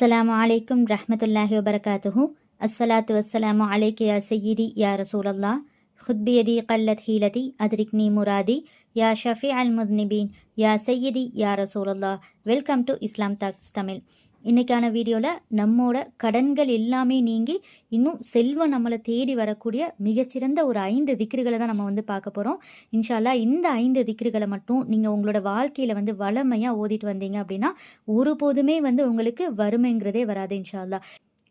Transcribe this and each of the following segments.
அஸ்ஸலாமு அலைக்கும் ரஹ்மத்துல்லாஹி வபரகாத்துஹு அஸ்ஸலாத்து வஸ்ஸலாமு அலைக்க யா சையீதி யா ரசூலல்லா ஹுத்பியதி கல்லத் ஹீலதி அதிரிக்னி முராதி யா ஷஃபி அல் முத்னிபீன் யா சையீதி யா ரசூலல்லா welcome to Islam talks Tamil இன்றைக்கான வீடியோவில் நம்மோட கடன்கள் எல்லாமே நீங்கி இன்னும் செல்வம் நம்மளை தேடி வரக்கூடிய மிகச்சிறந்த ஒரு ஐந்து திக்ருகளை தான் நம்ம வந்து பார்க்க போகிறோம் இன்ஷால்லா இந்த ஐந்து திக்ருகளை மட்டும் நீங்கள் உங்களோட வாழ்க்கையில் வந்து வளமையாக ஓதிட்டு வந்தீங்க அப்படின்னா ஒருபோதுமே வந்து உங்களுக்கு வறுமைங்கிறதே வராது இன்ஷால்லா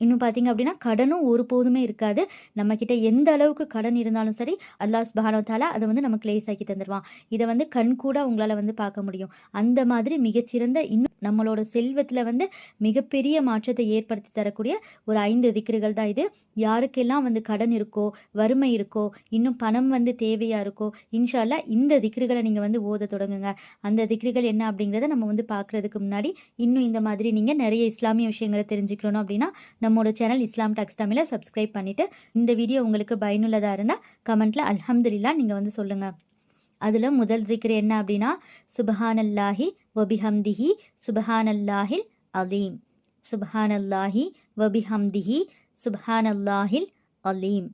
இன்னும் பார்த்தீங்க அப்படின்னா கடனும் ஒருபோதுமே இருக்காது. நம்மக்கிட்ட எந்த அளவுக்கு கடன் இருந்தாலும் சரி அல்லாஹ் சுபஹானோ அதை வந்து நமக்கு லேசாக்கி தந்துடுவான் இதை வந்து கண் கூட உங்களால் வந்து பார்க்க முடியும். அந்த மாதிரி மிகச்சிறந்த இன்னும் நம்மளோட செல்வத்தில் வந்து மிகப்பெரிய மாற்றத்தை ஏற்படுத்தி தரக்கூடிய ஒரு ஐந்து திக்ருகள் தான் இது. யாருக்கெல்லாம் வந்து கடன் இருக்கோ வறுமை இருக்கோ இன்னும் பணம் வந்து தேவையாக இருக்கோ இன்ஷால்லா இந்த திக்ருகளை நீங்கள் வந்து ஓத தொடங்குங்க. அந்த திக்ருகள் என்ன அப்படிங்கிறத நம்ம வந்து பார்க்குறதுக்கு முன்னாடி இன்னும் இந்த மாதிரி நீங்கள் நிறைய இஸ்லாமிய விஷயங்களை தெரிஞ்சுக்கணும் அப்படின்னா நம்மளோட சேனல் இஸ்லாம் டாக்ஸ் தமிழை சப்ஸ்கிரைப் பண்ணிவிட்டு இந்த வீடியோ உங்களுக்கு பயனுள்ளதாக இருந்தால் கமெண்ட்டில் அல்ஹம்துலில்லா நீங்கள் வந்து சொல்லுங்கள் அதில் முதல் ஜிக்ரு என்ன அப்படின்னா சுபஹானல்லாஹி வபிஹம்திஹி சுபஹானல்லாஹில் அலீம். சுபஹானல்லாஹி வபிஹம்திஹி சுபஹானல்லாஹில் அலீம்.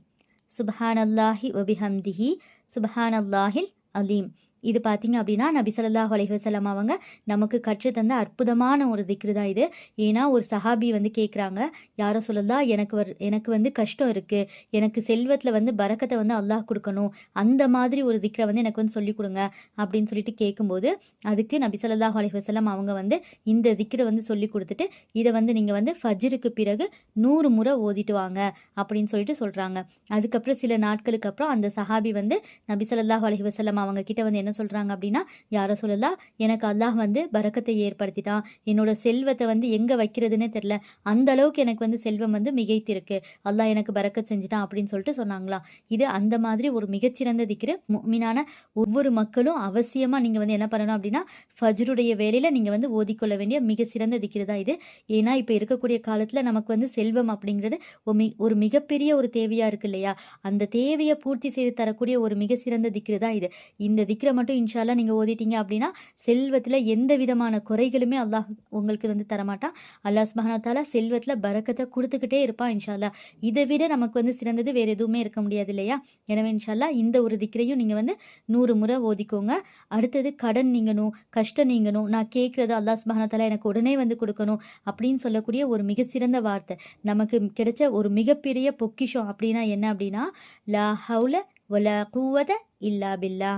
சுபஹானல்லாஹி வபிஹம்திஹி சுபஹானல்லாஹில் அலீம். இது பார்த்தீங்க அப்படின்னா நபிசல்லா ஸல்லல்லாஹு அவங்க நமக்கு கற்றுத்தந்த அற்புதமான ஒரு திக்ரு தான் இது. ஏன்னா ஒரு சஹாபி வந்து கேட்குறாங்க யாரோ சொல்லலாம் எனக்கு வர் எனக்கு வந்து கஷ்டம் இருக்குது எனக்கு செல்வத்தில் வந்து பரக்கத்தை வந்து அல்லாஹ் கொடுக்கணும். அந்த மாதிரி ஒரு திக்ரை வந்து எனக்கு வந்து சொல்லிக் கொடுங்க அப்படின்னு சொல்லிட்டு கேட்கும்போது அதுக்கு நபிசல்லா ஸல்லல்லாஹு அவங்க வந்து இந்த திக்ரை வந்து சொல்லி கொடுத்துட்டு இதை வந்து நீங்கள் வந்து ஃபஜ்ருக்கு பிறகு நூறு முறை ஓதிட்டு வாங்க அப்படின்னு சொல்லிட்டு சொல்கிறாங்க அதுக்கப்புறம் சில நாட்களுக்கு அப்புறம் அந்த சஹாபி வந்து நபிசல்லா ஸல்லல்லாஹு அவங்க கிட்ட வந்து என்ன சொல்கிறாங்க அப்படின்னா யாரை சொல்லலாம் எனக்கு அல்லாஹ் வந்து பரக்கத்தை ஏற்படுத்திட்டான் என்னோட செல்வத்தை வந்து எங்கே வைக்கிறதுனே தெரில. அந்த அளவுக்கு எனக்கு வந்து செல்வம் வந்து மிகைத்திருக்கு. அல்லாஹ் எனக்கு பரக்கத் செஞ்சுட்டான் அப்படின்னு சொல்லிட்டு சொன்னாங்களாம் இது அந்த மாதிரி ஒரு மிகச்சிறந்த திக்கிற மீனான ஒவ்வொரு மக்களும் அவசியமாக நீங்கள் வந்து என்ன பண்ணணும் அப்படின்னா ஃபஜ்ருடைய வேலையில் நீங்கள் வந்து ஓதிக்கொள்ள வேண்டிய மிக சிறந்த திக்கிறது தான் இது. ஏன்னா இப்போ இருக்கக்கூடிய காலத்தில் நமக்கு வந்து செல்வம் அப்படிங்கிறது ஒரு ஒரு மிகப்பெரிய ஒரு தேவையாக இருக்கு இல்லையா? அந்த தேவையை பூர்த்தி செய்து தரக்கூடிய ஒரு மிக சிறந்த திக்கிறது தான் இது. இந்த திக்ரை மட்டும் இன்ஷால்லாம் நீங்கள் ஓதிட்டீங்க அப்படின்னா செல்வத்தில் எந்த விதமான குறைகளுமே அல்லாஹ் உங்களுக்கு வந்து தரமாட்டான். அல்லாஹ் சுபஹானஹு செல்வத்தில் பரக்கத்தை கொடுத்துக்கிட்டே இருப்பான் இன்ஷால்லா இதை விட நமக்கு வந்து சிறந்தது வேறு எதுவுமே இருக்க முடியாது இல்லையா? எனவே இன்ஷால்லா இந்த ஒரு திக்கிரையும் நீங்கள் வந்து நூறு முறை ஓதிக்கோங்க. அடுத்தது கடன் நீங்கணும் கஷ்டம் நீங்கணும். நான் கேட்குறது அல்லாஹ் சுபஹானஹு எனக்கு உடனே வந்து கொடுக்கணும் அப்படின்னு சொல்லக்கூடிய ஒரு மிக சிறந்த வார்த்தை. நமக்கு கிடைச்ச ஒரு மிகப்பெரிய பொக்கிஷம் அப்படின்னா என்ன அப்படின்னா லா ஹவுல வலா குவத இல்லா பில்லா.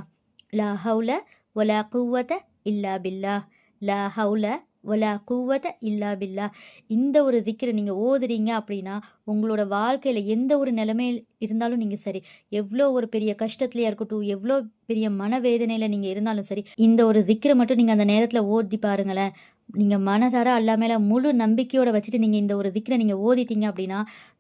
லா ஹவுல ஒலா குவத இல்லா பில்லா லா ஹவுல ஒலா குவத இல்லா பில்லா இந்த ஒரு திக்கரை நீங்கள் ஓதுறீங்க அப்படின்னா உங்களோட வாழ்க்கையில் எந்த ஒரு நிலைமையில் இருந்தாலும் நீங்கள் சரி. எவ்வளோ ஒரு பெரிய கஷ்டத்துலையா இருக்கட்டும் எவ்வளோ பெரிய மனவேதனையில் நீங்கள் இருந்தாலும் சரி இந்த ஒரு திக்கரை மட்டும் நீங்கள் அந்த நேரத்தில் ஓதி பாருங்களேன். நீங்கள் மனதார அல்லா மேலே முழு நம்பிக்கையோடு வச்சுட்டு நீங்கள் இந்த ஒரு திக்கரை நீங்கள் ஓதிட்டீங்க அப்படின்னா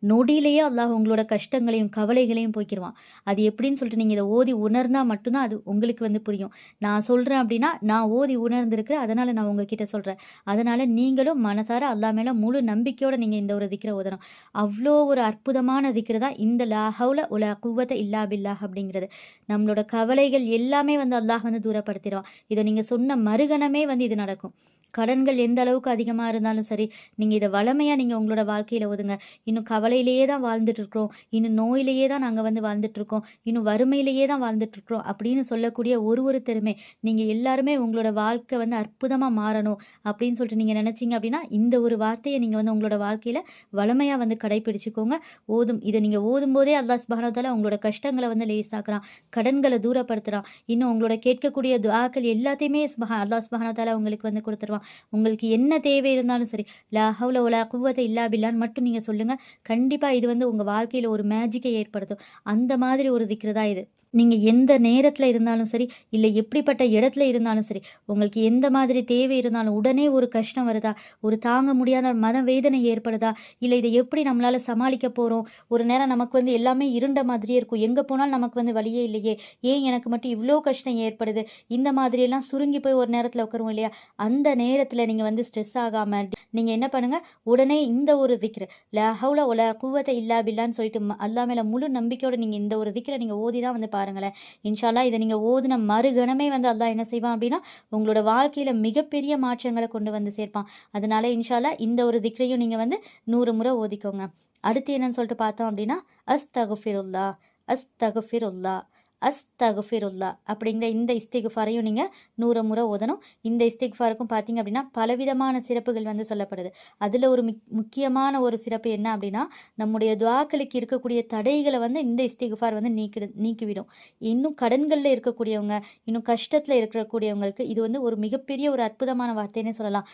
நொடியிலேயே அல்லாஹ் உங்களோட கஷ்டங்களையும் கவலைகளையும் போய்க்கிடுவான் அது எப்படின்னு சொல்லிட்டு நீங்கள் இதை ஓதி உணர்ந்தால் மட்டும்தான் அது உங்களுக்கு வந்து புரியும். நான் சொல்கிறேன் அப்படின்னா நான் ஓதி உணர்ந்திருக்கிறேன் அதனால் நான் உங்ககிட்ட சொல்கிறேன் அதனால் நீங்களும் மனசார அல்லா மேலே முழு நம்பிக்கையோடு நீங்கள் இந்த ஒரு திக்கரை ஓதணும். அவ்வளோ ஒரு அற்புதமான திக்கரை தான் இந்த லாஹவுல உல குவத்தை இல்லா பில்லாஹ் அப்படிங்கிறது. நம்மளோட கவலைகள் எல்லாமே வந்து அல்லாஹ் வந்து தூரப்படுத்திடுவான். இதை நீங்கள் சொன்ன மறுகணமே வந்து இது நடக்கும். கடன்கள் எந்த அளவுக்கு அதிகமாக இருந்தாலும் சரி நீங்கள் இதை வளமையாக நீங்கள் உங்களோட வாழ்க்கையில் ஒதுங்க. இன்னும் கவலையிலேயே தான் வாழ்ந்துட்டுருக்குறோம். இன்னும் நோயிலேயே தான் நாங்கள் வந்து வாழ்ந்துட்டுருக்கோம். இன்னும் வறுமையிலேயே தான் வாழ்ந்துட்டுருக்குறோம் அப்படின்னு சொல்லக்கூடிய ஒரு ஒருத்தருமே நீங்கள் எல்லாருமே உங்களோட வாழ்க்கை வந்து அற்புதமாக மாறணும் அப்படின்னு சொல்லிட்டு நீங்கள் நினச்சிங்க அப்படின்னா இந்த ஒரு வார்த்தையை நீங்கள் வந்து உங்களோட வாழ்க்கையில் வளமையாக வந்து கடைப்பிடிச்சிக்கோங்க. ஓதும் இதை நீங்கள் ஓதும் போதே அல்லாஹ் சுபஹானத்தால உங்களோட கஷ்டங்களை வந்து லேசாக்குறான் கடன்களை தூரப்படுத்துகிறான் இன்னும் உங்களோட கேட்கக்கூடிய துவாக்கள் எல்லாத்தையுமே சுபஹா அல்லாஹ் உங்களுக்கு வந்து கொடுத்துருவான். உங்களுக்கு என்ன தேவை இருந்தாலும் சரி லா ஹவுல உலா குவத்தை இல்லா பில்லான்னு மட்டும் நீங்கள் சொல்லுங்கள் கண்டிப்பாக இது வந்து உங்கள் வாழ்க்கையில் ஒரு மேஜிக்கை ஏற்படுத்தும். அந்த மாதிரி ஒரு திக்ரு தான் இது. நீங்கள் எந்த நேரத்தில் இருந்தாலும் சரி இல்லை எப்படிப்பட்ட இடத்துல இருந்தாலும் சரி உங்களுக்கு எந்த மாதிரி தேவை இருந்தாலும் உடனே ஒரு கஷ்டம் வருதா? ஒரு தாங்க முடியாத மன வேதனை ஏற்படுதா? இல்லை இதை எப்படி நம்மளால் சமாளிக்க போகிறோம் ஒரு நேரம் நமக்கு வந்து எல்லாமே இருண்ட மாதிரியே இருக்கும். எங்கே போனாலும் நமக்கு வந்து வழியே இல்லையே. ஏன் எனக்கு மட்டும் இவ்வளோ கஷ்டம் ஏற்படுது? இந்த மாதிரியெல்லாம் சுருங்கி போய் ஒரு நேரத்தில் உட்காருவோம் இல்லையா? அந்த நேரத்தில் நீங்கள் வந்து ஸ்ட்ரெஸ் ஆகாமல் நீங்கள் என்ன பண்ணுங்கள் உடனே இந்த ஒரு திக்ர ல ஹவுல ஒல குவத்தை இல்லா பில்லான்னு சொல்லிட்டு ம- அல்லா மேலே முழு நம்பிக்கையோடு நீங்கள் இந்த ஒரு திக்ரை நீங்கள் ஓதி தான் வந்து பாருங்களேன். இன்ஷால்லா இதை நீங்கள் ஓதுன மறுகணமே வந்து அல்லா என்ன செய்வான் அப்படின்னா உங்களோட வாழ்க்கையில் மிகப்பெரிய மாற்றங்களை கொண்டு வந்து சேர்ப்பான். அதனால இன்ஷால்லா இந்த ஒரு திக்ரையும் நீங்கள் வந்து நூறு முறை ஓதிக்கோங்க. அடுத்து என்னன்னு சொல்லிட்டு பார்த்தோம் அப்படின்னா அஸ்தகுஃபிருல்லா அஸ்தகுஃபிருல்லா அஸ்தகுஃபிருல்லா அப்படிங்கிற இந்த இஸ்திகுஃபாரையும் நீங்கள் நூறு முறை ஓதணும். இந்த இஸ்திகுஃபாருக்கும் பார்த்தீங்க அப்படின்னா பலவிதமான சிறப்புகள் வந்து சொல்லப்படுது. அதில் ஒரு மிக் முக்கியமான ஒரு சிறப்பு என்ன அப்படின்னா நம்முடைய துவாக்களுக்கு இருக்கக்கூடிய தடைகளை வந்து இந்த இஸ்திகுஃபார் வந்து நீக்கிடு நீக்கிவிடும். இன்னும் கடன்களில் இருக்கக்கூடியவங்க இன்னும் கஷ்டத்தில் இருக்கக்கூடியவங்களுக்கு இது வந்து ஒரு மிகப்பெரிய ஒரு அற்புதமான வார்த்தைன்னே சொல்லலாம்.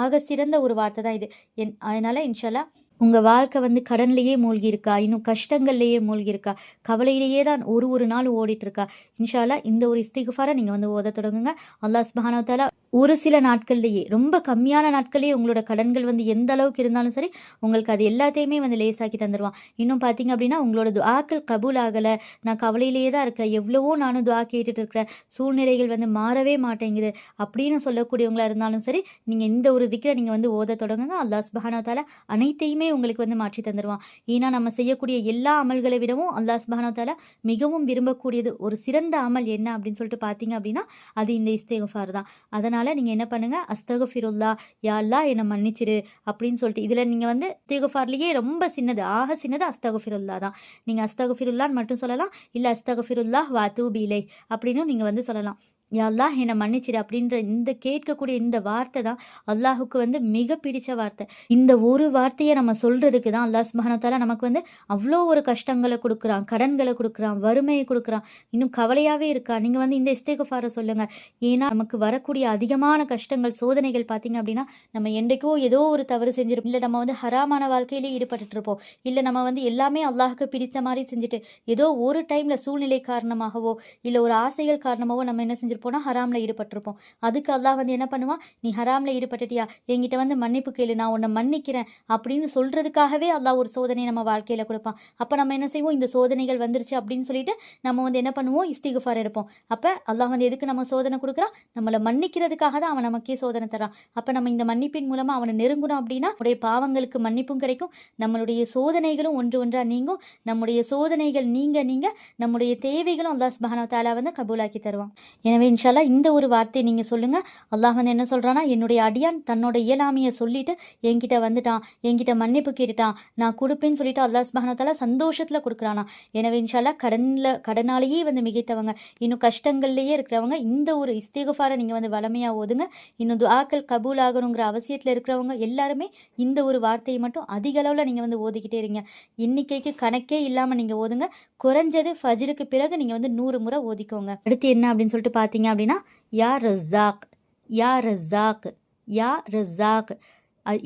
ஆக சிறந்த ஒரு வார்த்தை தான் இது. என் அதனால் இன்ஷால்லா உங்கள் வாழ்க்கை வந்து கடன்லையே மூழ்கியிருக்கா? இன்னும் கஷ்டங்கள்லேயே மூழ்கியிருக்கா? கவலையிலேயே தான் ஒரு ஒரு நாள் ஓடிட்டு இருக்கா? இன்ஷால்லா இந்த ஒரு இஸ்திகுஃபாரை நீங்கள் வந்து ஓத தொடங்குங்க. அல்லாஹ் சுபஹானஹு ஒரு சில நாட்கள்லேயே ரொம்ப கம்மியான நாட்கள்லேயே உங்களோட கடன்கள் வந்து எந்த அளவுக்கு இருந்தாலும் சரி உங்களுக்கு அது எல்லாத்தையுமே வந்து லேசாக்கி தந்துடுவான் இன்னும் பார்த்தீங்க அப்படின்னா உங்களோட துஆக்கள் கபூல் ஆகலை நான் கவலையிலேயே தான் இருக்கேன் எவ்வளவோ நானும் துஆ கேட்டுட்டு இருக்கிறேன் சூழ்நிலைகள் வந்து மாறவே மாட்டேங்குது அப்படின்னு சொல்லக்கூடியவங்களாக இருந்தாலும் சரி நீங்கள் இந்த ஒரு திக்கரை நீங்கள் வந்து ஓத தொடங்குங்க. அல்லாஸ் சுபஹானஹு அனைத்தையுமே உங்களுக்கு வந்து மாற்றி தந்துடுவான் ஏன்னா நம்ம செய்யக்கூடிய எல்லா அமல்களை விடவும் அல்லாஸ் சுபஹானஹு மிகவும் விரும்பக்கூடியது ஒரு சிறந்த அமல் என்ன அப்படின்னு சொல்லிட்டு பார்த்தீங்க அப்படின்னா அது இந்த இஸ்திகுஃபார் தான். அதனால் நீங்கள் என்ன பண்ணுங்கள் அஸ்தகஃபிருல்லா யா என்னை மன்னிச்சிரு அப்படின்னு சொல்லிட்டு இதில் நீங்கள் வந்து இஸ்திகுஃபார்லேயே ரொம்ப சின்னது ஆக சின்னது அஸ்தகஃபிருல்லா தான். நீங்கள் அஸ்தகஃபிருல்லான்னு மட்டும் சொல்லலாம் இல்லை அஸ்தகுஃபிருல்லா வாத்தூபிலை அப்படின்னும் நீங்கள் வந்து சொல்லலாம். அல்லாஹ் என்னை மன்னிச்சிடு அப்படின்ற இந்த கேட்கக்கூடிய இந்த வார்த்தை தான் அல்லாஹுக்கு வந்து மிக பிடிச்ச வார்த்தை. இந்த ஒரு வார்த்தையை நம்ம சொல்கிறதுக்கு தான் அல்லாஹ் சுபஹானத்தால நமக்கு வந்து அவ்வளோ ஒரு கஷ்டங்களை கொடுக்குறான் கடன்களை கொடுக்குறான் வறுமையை கொடுக்குறான். இன்னும் கவலையாகவே இருக்கா? நீங்கள் வந்து இந்த இஸ்தேகுஃபாரை சொல்லுங்கள் ஏன்னா நமக்கு வரக்கூடிய அதிகமான கஷ்டங்கள் சோதனைகள் பார்த்தீங்க அப்படின்னா நம்ம என்றைக்கோ ஏதோ ஒரு தவறு செஞ்சிருப்போம். இல்லை நம்ம வந்து ஹராமான வாழ்க்கையிலே ஈடுபட்டுட்டு இருப்போம் இல்லை நம்ம வந்து எல்லாமே அல்லாஹுக்கு பிடித்த மாதிரி செஞ்சுட்டு ஏதோ ஒரு டைமில் சூழ்நிலை காரணமாகவோ இல்லை ஒரு ஆசைகள் காரணமாகவோ நம்ம என்ன போனால் ஹராமில் ஈடுபட்டிருப்போம். அதுக்கு அல்லா வந்து என்ன பண்ணுவான் நீ ஹராமில் ஈடுபட்டுட்டியா? என்கிட்ட வந்து மன்னிப்பு கேளு நான் உன்னை மன்னிக்கிறேன் அப்படின்னு சொல்கிறதுக்காகவே அல்லா ஒரு சோதனை நம்ம வாழ்க்கையில் கொடுப்பான். அப்போ நம்ம என்ன செய்வோம்? இந்த சோதனைகள் வந்துருச்சு அப்படின்னு சொல்லிட்டு நம்ம வந்து என்ன பண்ணுவோம்? இஸ்திகுஃபார் எடுப்போம். அப்போ அல்லாஹ் வந்து எதுக்கு நம்ம சோதனை கொடுக்குறான் நம்மளை மன்னிக்கிறதுக்காக தான் அவன் நமக்கே சோதனை தரான் அப்போ நம்ம இந்த மன்னிப்பின் மூலமாக அவனை நெருங்கணும் அப்படின்னா உடைய பாவங்களுக்கு மன்னிப்பும் கிடைக்கும். நம்மளுடைய சோதனைகளும் ஒன்று ஒன்றா நீங்கும். நம்முடைய சோதனைகள் நீங்க நீங்க. நம்முடைய தேவைகளும் அல்லாஹ் சுபஹானஹு தாலா வந்து கபூலாக்கி தருவான். எனவே இன்ஷால்லா இந்த ஒரு வார்த்தையை நீங்கள் சொல்லுங்கள் அல்லாஹ் வந்து என்ன சொல்கிறான்னா என்னுடைய அடியான் தன்னோட இயலாமையை சொல்லிட்டு என்கிட்ட வந்துட்டான் என்கிட்ட மன்னிப்பு கேட்டுட்டான் நான் கொடுப்பேன்னு சொல்லிட்டு அல்லாஹ் சுபஹானஹு சந்தோஷத்தில் கொடுக்குறானா? எனவே இன்ஷால்லா கடனில் கடனாலேயே வந்து மிகைத்தவங்க இன்னும் கஷ்டங்கள்லேயே இருக்கிறவங்க இந்த ஒரு இஸ்தேகுஃபாரை நீங்கள் வந்து வளமையாக ஓதுங்க. இன்னும் துஆக்கள் கபூல் ஆகணுங்கிற அவசியத்தில் இருக்கிறவங்க எல்லாருமே இந்த ஒரு வார்த்தையை மட்டும் அதிக அளவில் நீங்கள் வந்து ஓதிக்கிட்டே இருங்க. எண்ணிக்கைக்கு கணக்கே இல்லாமல் நீங்கள் ஓதுங்க. குறைஞ்சது ஃபஜ்ருக்கு பிறகு நீங்கள் வந்து நூறு முறை ஓதிக்கோங்க. அடுத்து என்ன அப்படின்னு சொல்லிட்டு பார்த்தீங்க பார்த்தீங்க அப்படின்னா யா ரஸாக் யா ரஸாக் யா ரஸாக்.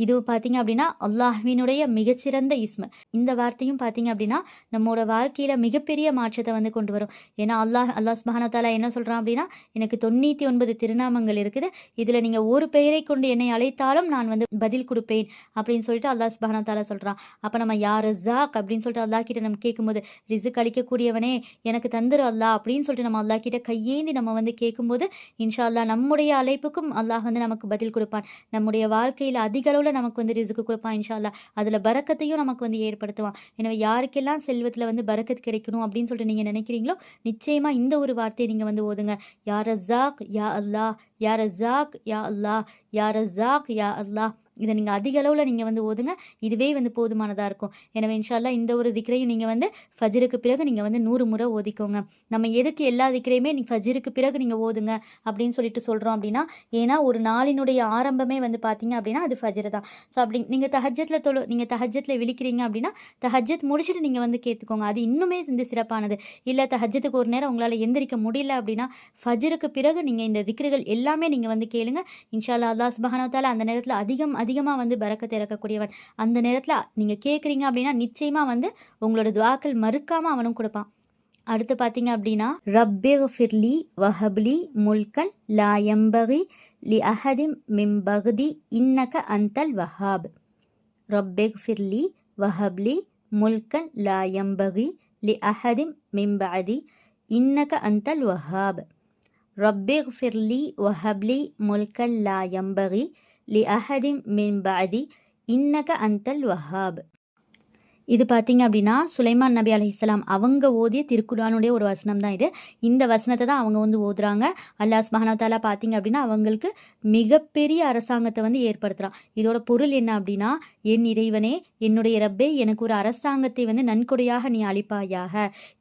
இது பார்த்தீங்க அப்படின்னா அல்லாஹ்வினுடைய மிகச்சிறந்த இஸ்ம. இந்த வார்த்தையும் பார்த்தீங்க அப்படின்னா நம்மளோட வாழ்க்கையில் மிகப்பெரிய மாற்றத்தை வந்து கொண்டு வரும். ஏன்னா அல்லாஹ் அல்லாஹ் சுப்ஹானஹு என்ன சொல்கிறான் அப்படின்னா எனக்கு தொண்ணூற்றி ஒன்பது திருநாமங்கள் இருக்குது. இதில் நீங்கள் ஒரு பெயரை கொண்டு என்னை அழைத்தாலும் நான் வந்து பதில் கொடுப்பேன் அப்படின்னு சொல்லிட்டு அல்லாஹ் சுப்ஹானஹு சொல்கிறான் அப்போ நம்ம யார்? ரஸாக் அப்படின்னு சொல்லிட்டு அல்லாஹ் கிட்ட நம்ம கேட்கும்போது ரிசுக் அளிக்கக்கூடியவனே எனக்கு தந்துரு அல்லாஹ் அப்படின்னு சொல்லிட்டு நம்ம அல்லாஹ் கிட்ட கையேந்தி நம்ம வந்து கேட்கும்போது இன்ஷா அல்லாஹ் நம்முடைய அழைப்புக்கும் அல்லாஹ் வந்து நமக்கு பதில் கொடுப்பான். நம்முடைய வாழ்க்கையில் அதிக அளவில் நமக்கு வந்து ரிசுக்கு கொடுப்பான் இன்ஷா அதில் பரக்கத்தையும் நமக்கு வந்து ஏற்படுத்துவான். எனவே யாருக்கெல்லாம் செல்வத்தில் வந்து பறக்கத் கிடைக்கணும் அப்படின்னு சொல்லிட்டு நீங்கள் நினைக்கிறீங்களோ நிச்சயமாக இந்த ஒரு வார்த்தையை நீங்கள் வந்து ஓதுங்க. யார் ரஸாக் யா அல்லாஹ் யார் ரஸாக் யா அல்லாஹ் யார் ரஸாக் யா அல்லாஹ். இதை நீங்கள் அதிக அளவில் நீங்கள் வந்து ஓதுங்க இதுவே வந்து போதுமானதாக இருக்கும். எனவே இன்ஷால்லா இந்த ஒரு திக்ரையும் நீங்கள் வந்து ஃபஜ்ருக்கு பிறகு நீங்கள் வந்து நூறு முறை ஓதிக்கோங்க. நம்ம எதுக்கு எல்லா திக்ரையுமே நீங்கள் ஃபஜ்ருக்கு பிறகு நீங்கள் ஓதுங்க அப்படின்னு சொல்லிட்டு சொல்கிறோம் அப்படின்னா ஏன்னா ஒரு நாளினுடைய ஆரம்பமே வந்து பார்த்தீங்க அப்படின்னா அது ஃபஜ்ரு தான். ஸோ அப்படி நீங்கள் தஹஜத்தில் தொழு நீங்கள் தஹஜத்தில் விழிக்கிறீங்க அப்படின்னா தஹஜத் முடிச்சுட்டு நீங்கள் வந்து கேட்டுக்கோங்க. அது இன்னுமே வந்து சிறப்பானது. இல்லை தஹஜத்துக்கு ஒரு நேரம் உங்களால் எந்திரிக்க முடியல அப்படின்னா ஃபஜ்ருக்கு பிறகு நீங்கள் இந்த திக்ருகள் எல்லாமே நீங்கள் வந்து கேளுங்க. இன்ஷால்லா அல்லாஸ் சுபஹானஹு அந்த நேரத்தில் அதிகம் அதிகமாக வந்து பறக்க இறக்கக்கூடியவன். அந்த நேரத்தில் நீங்கள் கேட்குறீங்க அப்படின்னா நிச்சயமாக வந்து உங்களோட துவாக்கள் மறுக்காமல் அவனும் கொடுப்பான். அடுத்து பார்த்தீங்க அப்படின்னா ரப்பே ஃபிர்லி வஹப்லி முல்கன் லாயம்பகி லி அஹதிம் மிம்பகுதி இன்னக அந்தல் வஹாப். ரப்பே ஃபிர்லி வஹப்லி முல்கன் லா எம்பகி லி அஹதிம் மிம்பஅதி இன்னக அந்தல் வஹாப். ரப்பே ஃபிர்லி வஹப்லி முல்கன் லாயம்பகி لأحد من بعدي إنك أنت الوهاب. இது பார்த்தீங்க அப்படின்னா சுலைமான் நபி அலைஹிஸ்ஸலாம் அவங்க ஓதிய திருக்குறானுடைய ஒரு வசனம் தான் இது. இந்த வசனத்தை தான் அவங்க வந்து ஓதுறாங்க. அல்லாஹ் சுப்ஹானஹு பார்த்தீங்க அப்படின்னா அவங்களுக்கு மிகப்பெரிய அரசாங்கத்தை வந்து ஏற்படுத்துகிறான் இதோட பொருள் என்ன அப்படின்னா என் இறைவனே என்னுடைய ரப்பே எனக்கு ஒரு அரசாங்கத்தை வந்து நன்கொடையாக நீ அளிப்பாயாக.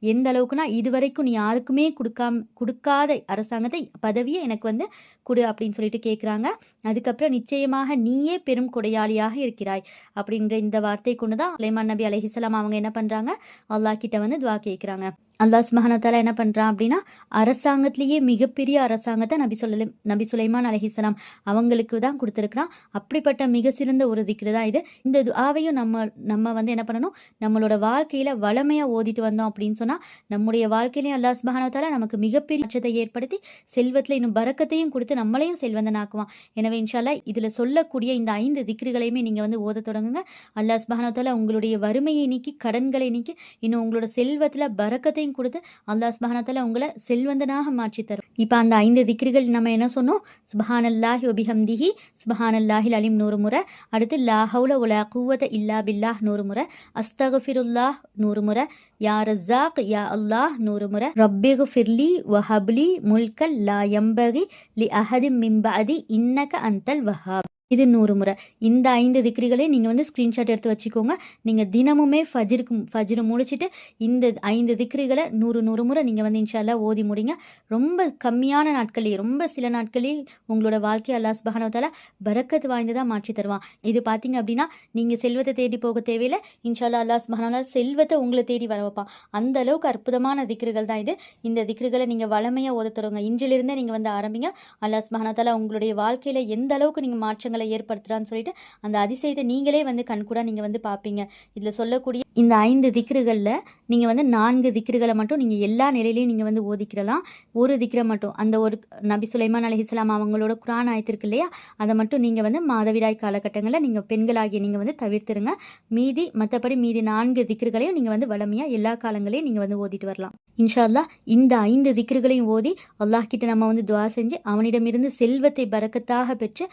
எந்த அளவுக்குனா இதுவரைக்கும் நீ யாருக்குமே கொடுக்காம கொடுக்காத அரசாங்கத்தை பதவியை எனக்கு வந்து கொடு அப்படின்னு சொல்லிட்டு கேட்குறாங்க அதுக்கப்புறம் நிச்சயமாக நீயே பெரும் கொடையாளியாக இருக்கிறாய் அப்படின்ற இந்த வார்த்தை கொண்டு தான் சுலைமான் நபி அலைஹிஸ்ஸலாம் அவங்க என்ன பண்ணுறாங்க அல்லாஹ் கிட்ட வந்து துவா கேட்குறாங்க அல்லாஹ் சுமஹானத்தாலா என்ன பண்ணுறான் அப்படின்னா அரசாங்கத்திலேயே மிகப்பெரிய அரசாங்கத்தை நபி சொல்ல நபி சுலைமான் அலஹிஸ்லாம் அவங்களுக்கு தான் கொடுத்துருக்குறான். அப்படிப்பட்ட மிக சிறந்த ஒரு திக்ரு தான் இது. இந்த துஆவையும் நம்ம நம்ம வந்து என்ன பண்ணணும்? நம்மளோட வாழ்க்கையில் வளமையாக ஓதிட்டு வந்தோம் அப்படின்னு சொன்னால் நம்முடைய வாழ்க்கையிலையும் அல்லாஹ் சுபஹானத்தாலா நமக்கு மிகப்பெரிய மாற்றத்தை ஏற்படுத்தி செல்வத்தில் இன்னும் பறக்கத்தையும் கொடுத்து நம்மளையும் செல்வந்தனாக்குவான். எனவே இன்ஷால்லா இதில் சொல்லக்கூடிய இந்த ஐந்து திக்ருகளையுமே நீங்கள் வந்து ஓத தொடங்குங்க. அல்லாஹ் சுபஹானத்தாலா உங்களுடைய வறுமையை நீக்கி கடன்களை நீக்கி இன்னும் உங்களோட செல்வத்தில் பறக்கத்தையும் கொடுத்து அல்லாஹ் சுபஹானத்தில் உங்களை செல்வந்தனாக மாற்றி தரும் இப்போ அந்த ஐந்து திக்ரிகள் நம்ம என்ன சொன்னோம்? சுபஹானல்லாஹி ஒபிஹம்திஹி சுபஹானல்லாஹில் அலிம் நூறு முறை அடுத்து லா ஹவுல உலா குவத இல்லா பில்லாஹ் நூறு முறை அஸ்தகுஃபிருல்லாஹ் நூறு முறை யா ரஸாக் யா அல்லாஹ் நூறு முறை ரப்பிகு ஃபிர்லி வஹப்லி முல்கல் லா எம்பகி லி அஹதி மிம்பதி இன்னக அந்தல் வஹாப். இது நூறு முறை. இந்த ஐந்து திக்ரிகளை நீங்கள் வந்து ஸ்க்ரீன்ஷாட் எடுத்து வச்சுக்கோங்க. நீங்கள் தினமுமே ஃபஜ்ருக்கு ஃபஜ்ரு முடிச்சுட்டு இந்த ஐந்து திக்ரிகளை நூறு நூறு முறை நீங்கள் வந்து இன்ஷால்லா ஓதி முடிங்க. ரொம்ப கம்மியான நாட்களே ரொம்ப சில நாட்களில் உங்களோட வாழ்க்கை அல்லாஹ் சுபஹானவத்தால பரக்கத் வாய்ந்ததாக மாற்றி தருவான். இது பார்த்தீங்க அப்படின்னா நீங்கள் செல்வத்தை தேடி போக தேவையில்லை. இன்ஷால்லா அல்லாஹ் சுபஹானவத்தால செல்வத்தை உங்களை தேடி வர வைப்பான். அந்த அளவுக்கு அற்புதமான திக்ருகள் தான் இது. இந்த திக்ருகளை நீங்கள் வளமையாக ஓத தருவாங்க இன்றிலிருந்தே நீங்கள் வந்து ஆரம்பிங்க. அல்லாஹ் சுபஹானவத்தால உங்களுடைய வாழ்க்கையில் எந்த அளவுக்கு நீங்கள் மாற்றங்களை ஏற்படுத்துகிறான்னு சொல்லிட்டு அந்த அதிசயத்தை நீங்களே வந்து கண்கூடாக நீங்கள் வந்து பார்ப்பீங்க இதில் சொல்லக்கூடிய இந்த ஐந்து திக்ருகளில் நீங்கள் வந்து நான்கு திக்ருகளை மட்டும் நீங்கள் எல்லா நிலையிலையும் நீங்கள் வந்து ஓதிக்கிறலாம். ஒரு திக்ரை மட்டும் அந்த ஒரு நபி சுலைமான் அலிஹிஸ்லாம் அவங்களோட குரான் ஆயத்திருக்கு இல்லையா? அதை மட்டும் நீங்கள் வந்து மாதவிடாய் காலகட்டங்களில் நீங்கள் பெண்களாகிய நீங்கள் வந்து தவிர்த்துருங்க. மீதி மற்றபடி மீதி நான்கு திக்ருகளையும் நீங்கள் வந்து வளமையாக எல்லா காலங்களையும் நீங்கள் வந்து ஓதிட்டு வரலாம். இன்ஷா அல்லாஹ் இந்த ஐந்து திக்ருகளையும் ஓதி அல்லாஹ் கிட்ட நம்ம வந்து துவா செஞ்சு அவனிடமிருந்து செல்வத்தை பறக்கத்தாக பெற்று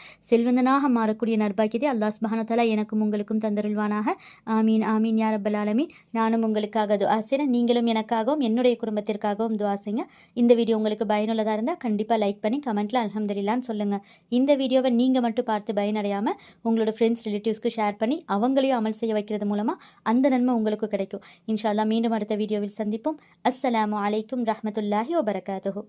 செல்வந்தனாக மாறக்கூடிய நர்பாக்கியத்தை அல்லாஹ் சுபஹானத்தாலா எனக்கும் உங்களுக்கும் தந்தருள்வானாக. ஆமீன் ஆமீன் யார் ரப்பல் ஆலமீன். நானும் உங்களுக்காக துவா செய்கிறேன் நீங்களும் எனக்காகவும் என்னுடைய குடும்பத்திற்காகவும் துவா செய்யுங்க. இந்த வீடியோ உங்களுக்கு பயனுள்ளதாக இருந்தால் கண்டிப்பாக லைக் பண்ணி கமெண்ட்டில் அலமதுல்லான்னு சொல்லுங்கள் இந்த வீடியோவை நீங்கள் மட்டும் பார்த்து பயனடையாமல் உங்களோட ஃப்ரெண்ட்ஸ் ரிலேட்டிவ்ஸ்க்கு ஷேர் பண்ணி அவங்களையும் அமல் செய்ய வைக்கிறது மூலமாக அந்த நன்மை உங்களுக்கு கிடைக்கும். இன்ஷா அல்லாஹ் மீண்டும் அடுத்த வீடியோவில் சந்திப்போம். அஸ்ஸலாமு அலைக்கும் ரஹமத்துல்லாஹி வபரகாத்துஹு.